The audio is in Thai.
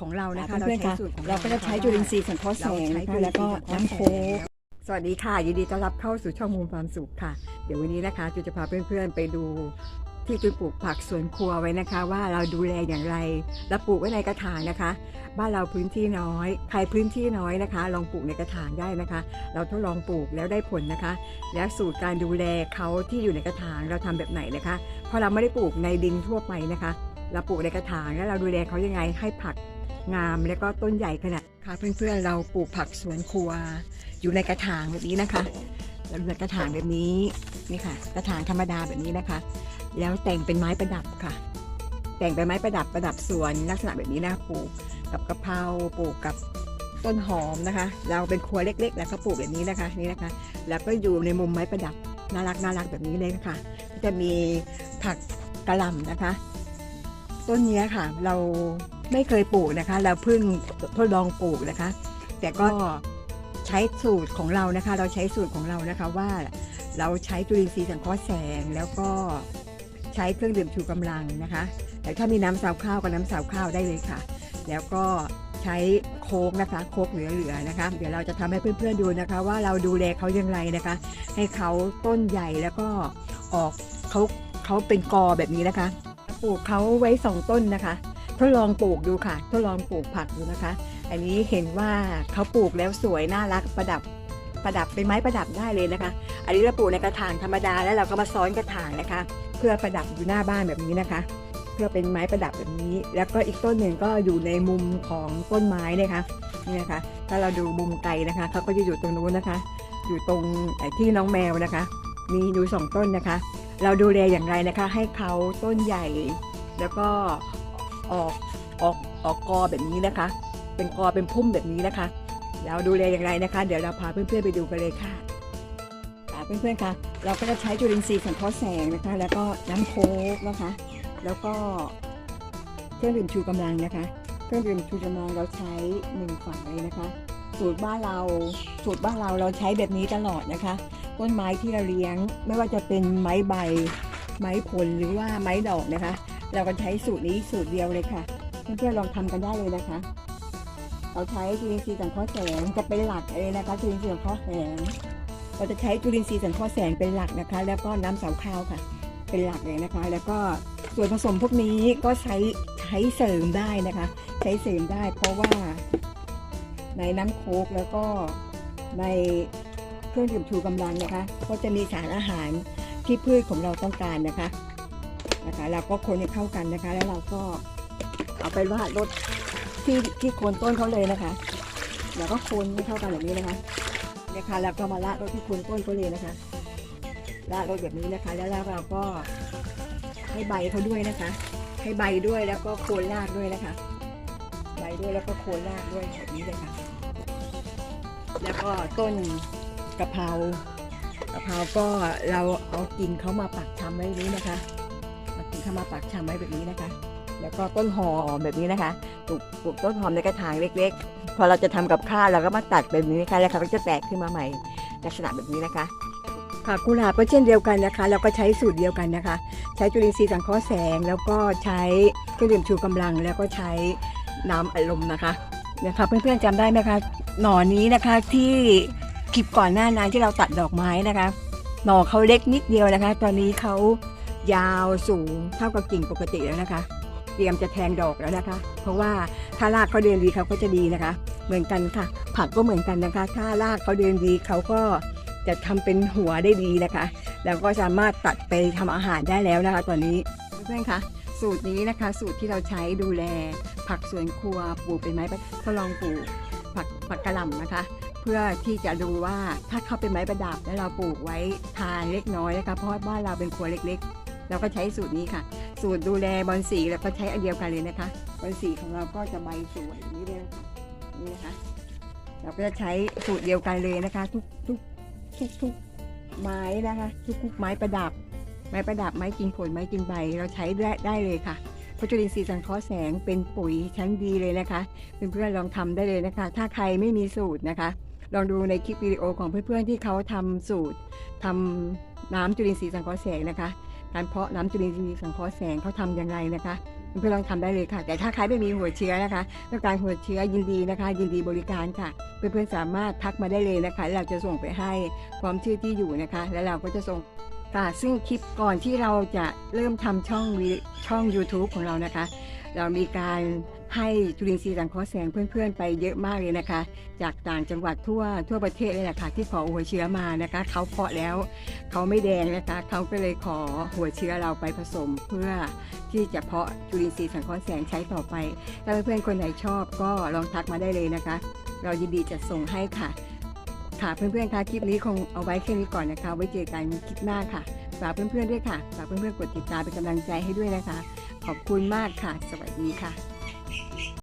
ของเรานะคะเพื่อนๆใช้ค่ะสูตรของเราก็จะใช้จุลินทรีย์สังเคราะห์แสเรางใช้นะจุคะลิแล้วนทรีก็ย์สังเคราะห์น้ำแสโค้งกสวัสดีค่ะ ยินดีต้อนรับเข้าสู่ช่องมูลความสุขค่ะ เดี๋ยววันนี้นะคะจูจะพาเพื่อนๆไปดูที่จูปลูกผักสวนครัวไว้นะคะ ว่าเราดูแลอย่างไรแล้วปลูกไว้ในกระถางนะคะ บ้านเราพื้นที่น้อย ใครพื้นที่น้อยนะคะ ลองปลูกในกระถางได้นะคะ เราทดลองปลูกแล้วได้ผลนะคะ แล้วสูตรการดูแลเขาที่อยู่ในกระถางเราทำแบบไหนนะคะเพราะเราไม่ได้ปลูกในดินทั่วไปนะคะ เราปลูกในกระถางแล้วเราดูแลเขายังไงให้ผัก งามแล้วก็ต้นใหญ่ขนาดค่ะเพื่อนๆเราปลูกผักสวนครัว อยู่ในกระถางแบบนี้นะคะเราอยู่ในกระถางแบบนี้นี่ค่ะ กระถางธรรมดาแบบนี้นะคะ แล้วแต่งเป็นไม้ประดับค่ะ แต่งเป็นไม้ประดับประดับสวนลักษณะแบบนี้นะปลูกกับกะเพราปลูกกับต้นหอมนะคะ เราเป็นครัวเล็ก ๆ แล้วก็ปลูกแบบนี้นะคะนี่นะคะ แล้วก็อยู่ในมุมไม้ประดับน่ารักน่ารักแบบนี้เลยนะคะก็จะมีผักกระหล่ำนะคะ ต้นเนี้ค่ะเรา ไม่เคยปลูกนะคะ เราเพิ่งทดลองปลูกนะคะ แต่ก็ใช้สูตรของเรานะคะ เราใช้สูตรของเรานะคะว่าเราใช้จุลินทรีย์สังเคราะห์แสงแล้วก็ใช้เครื่องดื่มชูกำลังนะคะ แต่ถ้ามีน้ำสาวข้าวก็น้ำสาวข้าวได้เลยค่ะ แล้วก็ใช้โคกนะคะโคกเหลือๆนะคะ เดี๋ยวเราจะทำให้เพื่อนๆดูนะคะ ว่าเราดูแลเขาอย่างไรนะคะ ให้เขาต้นใหญ่แล้วก็ออกเขาเขาเป็นกอแบบนี้นะคะปลูกเขาไว้สองต้นนะคะ ทดลองปลูกดูค่ะ ทดลองปลูกผักดูนะคะ อันนี้เห็นว่าเขาปลูกแล้วสวยน่ารักประดับประดับเป็นไม้ประดับได้เลยนะคะ อันนี้เราปลูกในกระถางธรรมดาแล้วเราก็มาซ้อนกระถางนะคะ เพื่อประดับอยู่หน้าบ้านแบบนี้นะคะ เพื่อเป็นไม้ประดับแบบนี้ แล้วก็อีกต้นหนึ่งก็อยู่ในมุมของต้นไม้นะคะนี่นะคะ ถ้าเราดูมุมไกลนะคะเขาก็จะอยู่ตรงนู้นนะคะ อยู่ตรงที่น้องแมวนะคะ มีอยู่สองต้นนะคะ เราดูแลอย่างไรนะคะ ให้เขาต้นใหญ่ แล้วก็ ออกออกออกกอแบบนี้นะคะ เป็นกอเป็นพุ่มแบบนี้นะคะ เราดูแลอย่างไรนะคะ เดี๋ยวเราพาเพื่อนๆไปดูกันเลยค่ะค่ะเพื่อนๆคะเราก็จะใช้จุลินทรีย์สังเคราะห์แสงนะคะ แล้วก็น้ำโค้กนะคะ แล้วก็เครื่องดื่มชูกำลังนะคะ เครื่องดื่มชูกำลังเราใช้หนึ่งฝักเลยนะคะ สูตรบ้านเราสูตรบ้านเราเราใช้แบบนี้ตลอดนะคะ ต้นไม้ที่เราเลี้ยงไม่ว่าจะเป็นไม้ใบ ไม้ผลหรือว่าไม้ดอกนะคะ เราก็ใช้สูตรนี้สูตรเดียวเลยค่ะ เพื่อนๆลองทำกันได้เลยนะคะ เราใช้จุลินทรีย์สังเคราะห์แสงจะเป็นหลักเลยนะคะจุลินทรีย์สังเคราะห์แสง เราจะใช้จุลินทรีย์สังเคราะห์แสงเป็นหลักนะคะ แล้วก็น้ำเสาข้าวค่ะ เป็นหลักเลยนะคะ แล้วก็ส่วนผสมพวกนี้ก็ใช้ใช้เสริมได้นะคะ ใช้เสริมได้เพราะว่าในน้ำโค้กแล้วก็ในเครื่องดื่มชูกำลังนะคะ ก็จะมีสารอาหารที่พืชของเราต้องการนะคะ นะคะเราก็คนให้เข้ากันนะคะ แล้วเราก็เอาไปราดรดที่ที่โคนต้นเขาเลยนะคะ แล้วก็คนให้เข้ากันแบบนี้นะคะเนี่ยค่ะแล้วก็มาราดรดที่โคนต้นเขาเลยนะคะราดรดแบบนี้นะคะ แล้วเราก็ให้ใบเขาด้วยนะคะ ให้ใบด้วยแล้วก็โคนรากด้วยนะคะใบด้วยแล้วก็โคนรากด้วยแบบนี้เลยค่ะ แล้วก็ต้นกะเพรากะเพราก็เราเอากิ่งเขามาปักชำไว้นี้นะคะ เอากิ่งเขามาปักชำไว้แบบนี้นะคะ แล้วก็ต้นหอมแบบนี้นะคะปลูกปลูกต้นหอมในกระถางเล็ก ๆ พอเราจะทำกับข้าวเราก็มาตัดแบบนี้นะคะแล้วเขาก็จะแตกขึ้นมาใหม่ลักษณะแบบนี้นะคะค่ะกุหลาบก็เช่นเดียวกันนะคะ เราก็ใช้สูตรเดียวกันนะคะ ใช้จุลินทรีย์สังเคราะห์แสง แล้วก็ใช้เครื่องดื่มชูกำลัง แล้วก็ใช้น้ำอารมณ์นะคะนะคะเพื่อนๆจำได้ไหมคะหน่อนี้นะคะที่คลิปก่อนหน้านั้นที่เราตัดดอกไม้นะคะ หน่อเขาเล็กนิดเดียวนะคะ ตอนนี้เขา ยาวสูงเท่ากับกิ่งปกติแล้วนะคะ เตรียมจะแทงดอกแล้วนะคะ เพราะว่าถ้ารากเขาเดินดีเขาก็จะดีนะคะ เหมือนกันค่ะ ผักก็เหมือนกันนะคะ ถ้ารากเขาเดินดีเขาก็จะทำเป็นหัวได้ดีนะคะ แล้วก็สามารถตัดไปทำอาหารได้แล้วนะคะ ตอนนี้เพื่อนๆคะสูตรนี้นะคะ สูตรที่เราใช้ดูแล ผักสวนครัวปลูกเป็นไม้ปทดลองปลูกผักผักกระหล่ำนะคะ เพื่อที่จะดูว่าถ้าเขาเป็นไม้ประดับแล้วเราปลูกไว้ทานเล็กน้อยนะคะเพราะบ้านเราเป็นครัวเล็ก ๆ เราก็ใช้สูตรนี้ค่ะ สูตรดูแลบอลสีแล้วก็ใช้อันเดียวกันเลยนะคะบอลสีของเราก็จะใบสวยนี้เลยนะคะนี่นะคะ เราก็จะใช้สูตรเดียวกันเลยนะคะ ทุกทุกทุกทุกไม้นะคะทุกทุกไม้ประดับ ไม้ประดับไม้กินผลไม้กินใบ เราใช้ได้ได้เลยค่ะพจุลินทรีย์สังเคราะห์แสงเป็นปุ๋ยชั้นดีเลยนะคะเพื่อนๆลองทำได้เลยนะคะ ถ้าใครไม่มีสูตรนะคะ ลองดูในคลิปวิดีโอของเพื่อนๆที่เขาทำสูตรทำน้ำจุลินทรีย์สังเคราะห์แสงนะคะ การเพาะน้ำจุลินทรีย์สังเคราะห์แสงเขาทำยังไงนะคะเพื่อนๆลองทำได้เลยค่ะ แต่ถ้าใครไม่มีหัวเชื้อนะคะต้องการหัวเชื้อยินดีนะคะ ยินดีบริการค่ะเพื่อนๆสามารถทักมาได้เลยนะคะ เราจะส่งไปให้พร้อมชื่อที่อยู่นะคะ แล้วเราก็จะส่งค่ะซึ่งคลิปก่อนที่เราจะเริ่มทำช่องช่อง YouTube ของเรานะคะ เรามีการ ให้จุลินทรีย์สังเคราะห์แสงเพื่อนๆ ไปเยอะมากเลยนะคะ จากต่างจังหวัดทั่วทั่วประเทศเลยแหละค่ะที่ขอหัวเชื้อมานะคะเขาเพาะแล้วเขาไม่แดงนะคะเขาก็เลยขอหัวเชื้อเราไปผสมเพื่อที่จะเพาะจุลินทรีย์สังเคราะห์แสงใช้ต่อไปถ้าเพื่อนๆคนไหนชอบก็ลองทักมาได้เลยนะคะ เรายินดีจะส่งให้ค่ะค่ะเพื่อนๆคะคลิปนี้คงเอาไว้แค่นี้ก่อนนะคะ ไว้เจอกันคลิปหน้าค่ะฝากเพื่อนๆด้วยค่ะฝากเพื่อนๆกดติดตามเป็นกำลังใจให้ด้วยนะคะ ขอบคุณมากค่ะ สวัสดีค่ะ